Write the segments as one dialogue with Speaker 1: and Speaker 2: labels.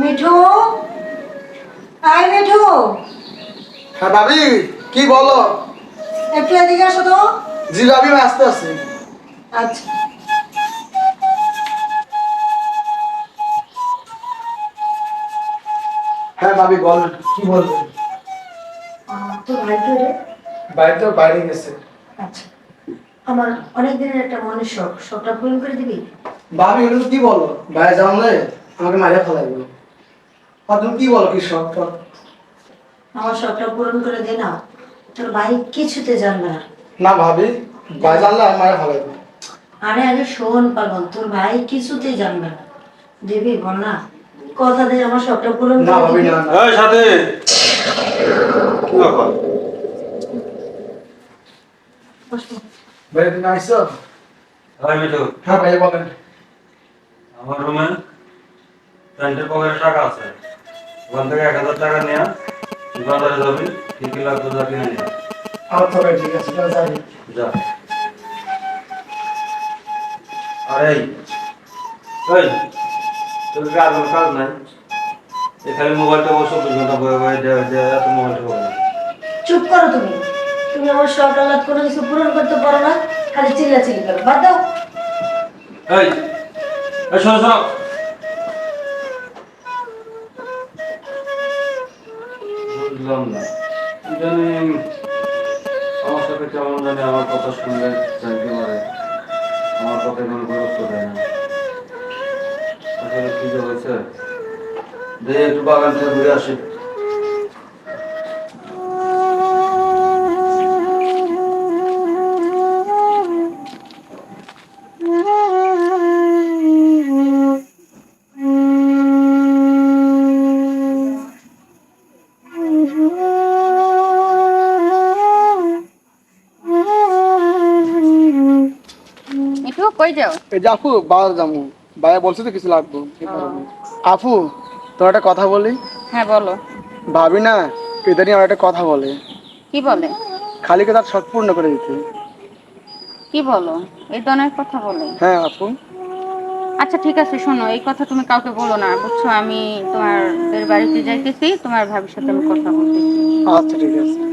Speaker 1: মিঠু? আয় মিঠু।
Speaker 2: হ্যাঁ ভাবি কি বলো?
Speaker 1: একটু এদিকে আসো তো।
Speaker 2: জি ভাবি আসতে আসি
Speaker 1: আচ্ছা।
Speaker 2: হ্যাঁ ভাবি বল কি
Speaker 1: রে?
Speaker 2: বাইরে তো বাইরে গেছে।
Speaker 1: আচ্ছা। আমার অনেক দিনের একটা মনের শখ শখটা পূরণ করে দিবি?
Speaker 2: ভাবি এগুলো কি বলো? বাইরে জানলে আমাকে মারিয়া ফেলাইবো। আর তুমি কি বলো কি শখ টখ?
Speaker 1: আমার শখটা পূরণ করে দে না। তোর ভাই কিছুতে জানবে না।
Speaker 2: না ভাবি বাইরে জানলে আমি মারিয়া ফেলাইবো
Speaker 1: আরে আরে শোন পাগল তোর ভাই কিছুতেই জানবে না। দিবি বল না কথা দে আমার শখটা পূরণ
Speaker 2: না ভাবি না।
Speaker 3: এই সাথে। কি ব্যাপার?
Speaker 2: ভাই তুমি আইসো?
Speaker 3: ভাই মিঠু।
Speaker 2: হ্যাঁ ভাই বলেন।
Speaker 3: আমার রুমে প্যান্টের পকেটে টাকা আছে। ওখান থেকে এক হাজার টাকা নিয়ে দোকানদারে যাবি কি কি লাগতো যা কিনে নিয়ে।
Speaker 2: আমার ভাই ঠিক আছে তাহলে যাই।
Speaker 3: যা। আর এই এই তোর কি আর কাজ নাই? এখানে মোবাইলটা বসে চব্বিশ ঘণ্টা বয়ে বয়ে দেওয়া দেওয়া এত মোবাইলটা বয়ে
Speaker 1: চুপ করো তুমি। তুমি আমার শখ আল্লাহ কোনো কিছু পূরণ করতে পারো না খালি চিল্লা চিল্লি করো। বাদ দাও।
Speaker 3: এই এই শোনো শোনো। কেমন জানি আমার কথা শুনলে চাইতে পারে আমার কথা কোনো গুরুত্ব দেয় না। আসলে কি যে হয়েছে? দেখি একটু বাগান থেকে ঘুরে আসি।
Speaker 4: কই যাও?
Speaker 2: এই যে আপু বাজার যাব ভাইয়া বলছে তো কিছু লাগবে কি? আপু তোর একটা কথা বলি?
Speaker 4: হ্যাঁ বলো।
Speaker 2: ভাবি না নিয়ে আমার একটা কথা বলে।
Speaker 4: কি বলে?
Speaker 2: খালিকে তার শখ পূর্ণ করে দিতে।
Speaker 4: কি বলো? এই ধরনের কথা বলে।
Speaker 2: হ্যাঁ আপু
Speaker 4: আচ্ছা ঠিক আছে শোনো এই কথা তুমি কাউকে বলো না। বুঝছ আমি তোমাদের বাড়িতে যাইতেছি তোমার ভাবির সাথে আমি কথা বলতেছি।
Speaker 2: আচ্ছা ঠিক আছে।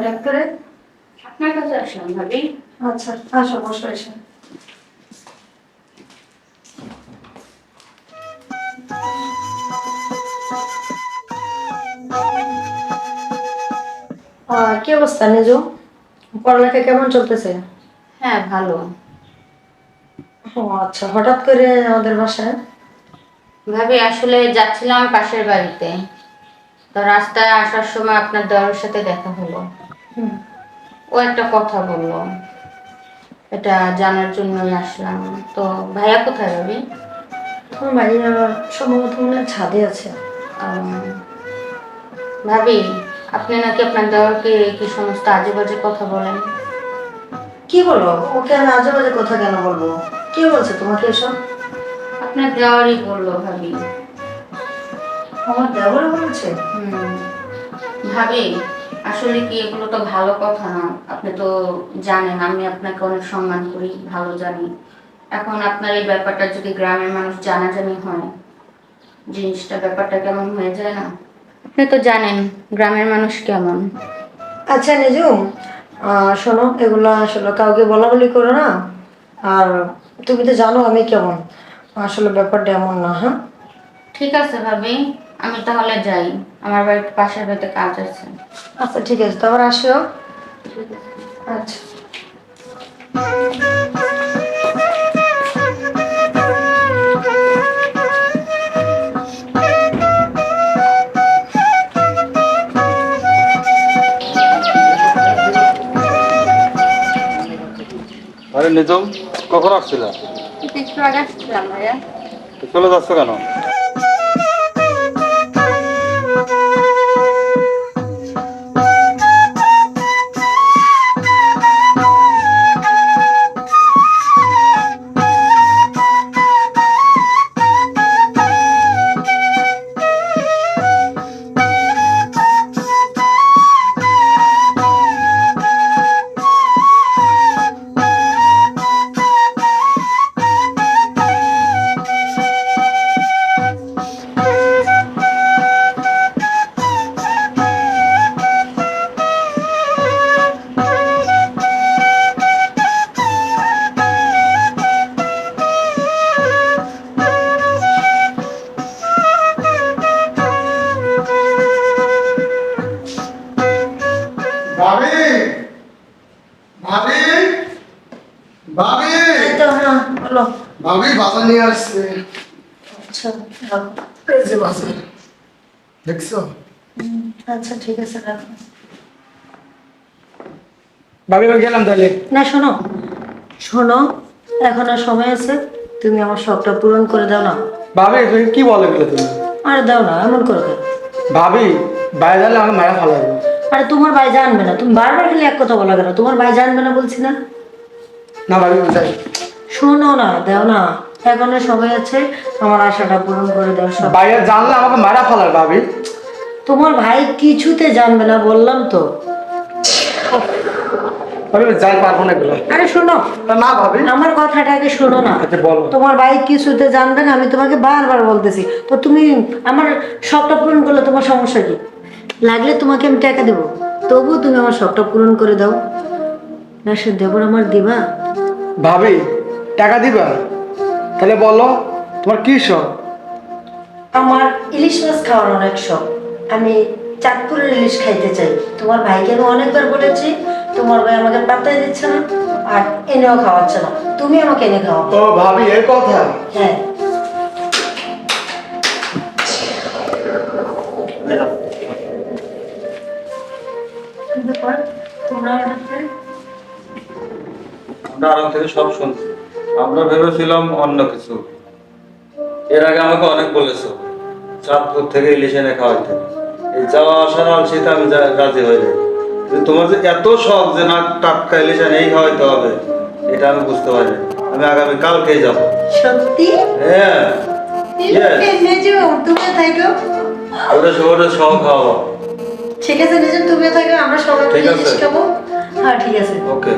Speaker 1: হঠাৎ করে
Speaker 4: আপনার কাছে আসলাম ভাবি।
Speaker 1: আচ্ছা আসো বসো এসে। কি অবস্থা নিজু পড়ালেখা কেমন চলতেছে?
Speaker 4: হ্যাঁ ভালো।
Speaker 1: ও আচ্ছা হঠাৎ করে আমাদের বাসায়?
Speaker 4: ভাবি আসলে যাচ্ছিলাম পাশের বাড়িতে। তো রাস্তায় আসার সময় আপনার দেওয়ার সাথে দেখা হলো। ও একটা কথা বলল। এটা জানার জন্যই আসলাম। তো ভাইয়া কোথায় ভাবি?
Speaker 1: তোমার ভাইয়া সম্ভবত মনে হয় ছাদে আছে।
Speaker 4: ভাবি আপনি নাকি আপনার দেওয়ারকে কি সমস্ত আজে বাজে কথা বলেন?
Speaker 1: কি বলো? ওকে আমি আজে বাজে কথা কেন বলব? কে বলছে তোমাকে এসব?
Speaker 4: আপনার দেওয়ারই বলল ভাবি।
Speaker 1: আমার দেবর বলছে?
Speaker 4: হুম। ভাবি আসলে কি এগুলো তো ভালো কথা না? আপনি তো জানেন আমি আপনাকে অনেক সম্মান করি ভালো জানি। এখন আপনার এই ব্যাপারটা যদি গ্রামের মানুষ জানাজানি হয় জিনিসটা ব্যাপারটা কেমন হয়ে যায় না? আপনি তো জানেন গ্রামের মানুষ কেমন।
Speaker 1: আচ্ছা নিজুম শোনো এগুলো আসলে কাউকে বলা বলি করো না। আর তুমি তো জানো আমি কেমন। আসলে ব্যাপারটা এমন না হ্যাঁ?
Speaker 4: ঠিক আছে ভাবি। আমি তাহলে যাই। আমার বাড়ির পাশের বাড়িতে কাজ আছে।
Speaker 1: আচ্ছা ঠিক আছে তো আবার আসিও। আচ্ছা।
Speaker 3: আরে নিজম কখন আসছিল?
Speaker 4: একটু আগে আসছিলাম ভাইয়া।
Speaker 3: চলে যাচ্ছ কেন?
Speaker 2: ভাবি বাজার নিয়ে আসছে।
Speaker 1: আচ্ছা
Speaker 2: এই যে বাজার। দেখছ?
Speaker 1: আচ্ছা ঠিক আছে রাখো।
Speaker 2: ভাবি আমি গেলাম তাহলে।
Speaker 1: না শোনো। শোনো এখনও সময় আছে। তুমি আমার শখটা পূরণ করে দাও না।
Speaker 2: ভাবি তুমি কি বলে গেলে তুমি?
Speaker 1: আরে দাও না এমন করো কেন?
Speaker 2: ভাবি বাইরে গেলে আমাকে মারা ভালো লাগবে।
Speaker 1: আরে তোমার ভাই জানবে না। তুমি বারবার খালি এক কথা বলা কেন? তোমার ভাই জানবে না বলছি না?
Speaker 2: না ভাবি
Speaker 1: শোনো না দাও না। এখনও সময় আছে আমার আশাটা পূরণ করে দাও সব।
Speaker 2: বাইরে জানলে আমাকে মারা ফেলার ভাবি।
Speaker 1: তোমার ভাই কিছুতে জানবে না বললাম তো।
Speaker 2: আমি যাই পারব না
Speaker 1: আরে শোনো
Speaker 2: না ভাবি।
Speaker 1: আমার কথাটা আগে শোনো না।
Speaker 2: আচ্ছা বলো।
Speaker 1: তোমার ভাই কিছুতে জানবে না আমি তোমাকে বারবার বলতেছি। তো তুমি আমার শখটা পূরণ করলে তোমার সমস্যা কি? লাগলে তোমাকে আমি টাকা দেবো। তবুও তুমি আমার শখটা পূরণ করে দাও। না সে দেবর আমার দিবা?
Speaker 2: ভাবি টাকা দিবা? তাহলে বলো তোমার কি শখ?
Speaker 1: আমার ইলিশ মাছ খাওয়ার অনেক শখ। আমি চাঁদপুরের ইলিশ খাইতে চাই। তোমার ভাইকে আমি অনেকবার বলেছি তোমার ভাই আমাকে পাত্তাই দিচ্ছে না আর এনেও খাওয়াচ্ছে না। তুমি আমাকে এনে খাওয়াও।
Speaker 2: ও ভাবি এই কথা।
Speaker 1: হ্যাঁ? তোমরা
Speaker 3: থেকে সব শুনছি। আমরা ভেবেছিলাম অন্য কিছু। এর আগে আমাকে অনেক বলেছ চাঁদপুর থেকে ইলিশ এনে খাওয়াইতে। এই যাওয়া আসার আলসিতে আমি রাজি হয়ে যাই কিন্তু তোমার যে এত শখ যে না টাটকা ইলিশ এনে এই খাওয়াইতে হবে এটা আমি বুঝতে পারি আমি আগামী কালকেই যাব।
Speaker 1: সত্যি?
Speaker 3: হ্যাঁ খাওয়া
Speaker 1: ঠিক আছে নিজে তুমি থাকো আমরা সবাই
Speaker 3: ঠিক
Speaker 1: মিলে
Speaker 3: আছে।
Speaker 1: ইলিশ খাব। হ্যাঁ ঠিক আছে।
Speaker 3: ওকে